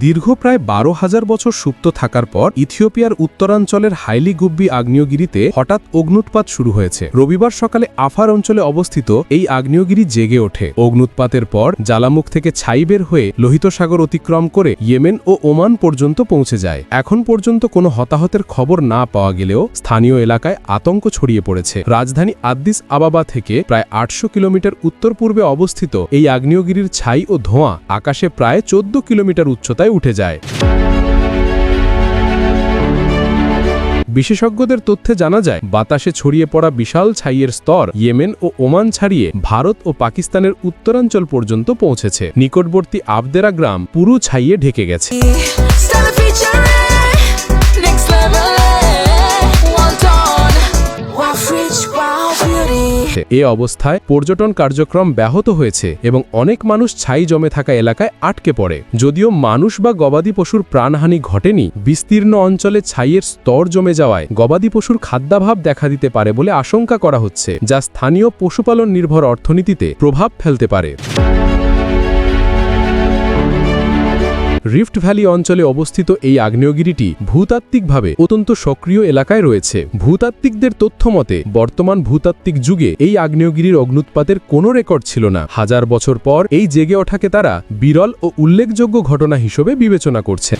দীর্ঘ প্রায় বারো হাজার বছর সুপ্ত থাকার পর ইথিওপিয়ার উত্তরাঞ্চলের হাইলি গুব্বি আগ্নেয়গিরিতে হঠাৎ অগ্নুৎপাত শুরু হয়েছে। রবিবার সকালে আফার অঞ্চলে অবস্থিত এই আগ্নেয়গিরি জেগে ওঠে। অগ্নুৎপাতের পর জ্বালামুখ থেকে ছাই বের হয়ে লোহিত সাগর অতিক্রম করে ইয়েমেন ও ওমান পর্যন্ত পৌঁছে যায়। এখন পর্যন্ত কোনো হতাহতের খবর না পাওয়া গেলেও স্থানীয় এলাকায় আতঙ্ক ছড়িয়ে পড়েছে। রাজধানী আদ্দিস আবাবা থেকে প্রায় আটশো কিলোমিটার উত্তর পূর্বে অবস্থিত এই আগ্নেয়গিরির ছাই ও ধোঁয়া আকাশে প্রায় চোদ্দ কিলোমিটার উচ্চতায় উঠে যায়। বিশেষজ্ঞদের তথ্যে জানা যায়, বাতাসে ছড়িয়ে পড়া বিশাল ছাইয়ের স্তর ইয়েমেন ও ওমান ছাড়িয়ে ভারত ও পাকিস্তানের উত্তরাঞ্চল পর্যন্ত পৌঁছেছে। নিকটবর্তী আবদেরা গ্রাম পুরো ছাইয়ে ঢেকে গেছে। Beauty. এ অবস্থায় পর্যটন কার্যক্রম ব্যাহত হয়েছে এবং অনেক মানুষ ছাই জমে থাকা এলাকায় আটকে পড়ে যদিও মানুষ বা গবাদি পশুর প্রাণহানি ঘটেনি, বিস্তীর্ণ অঞ্চলে ছাইয়ের স্তর জমে যাওয়ায় গবাদি পশুর খাদ্যাভাব দেখা দিতে পারে বলে আশঙ্কা করা হচ্ছে, যা স্থানীয় পশুপালন নির্ভর অর্থনীতিতে প্রভাব ফেলতে পারে রিফট ভ্যালি অঞ্চলে অবস্থিত এই আগ্নেয়গিরিটি ভূতাত্ত্বিকভাবে অত্যন্ত সক্রিয় এলাকায় রয়েছে। ভূতাত্ত্বিকদের তথ্য মতে, বর্তমান ভূতাত্ত্বিক যুগে এই আগ্নেয়গিরির অগ্নুৎপাতের কোনো রেকর্ড ছিল না। হাজার বছর পর এই জেগে ওঠাকে তারা বিরল ও উল্লেখযোগ্য ঘটনা হিসেবে বিবেচনা করছে।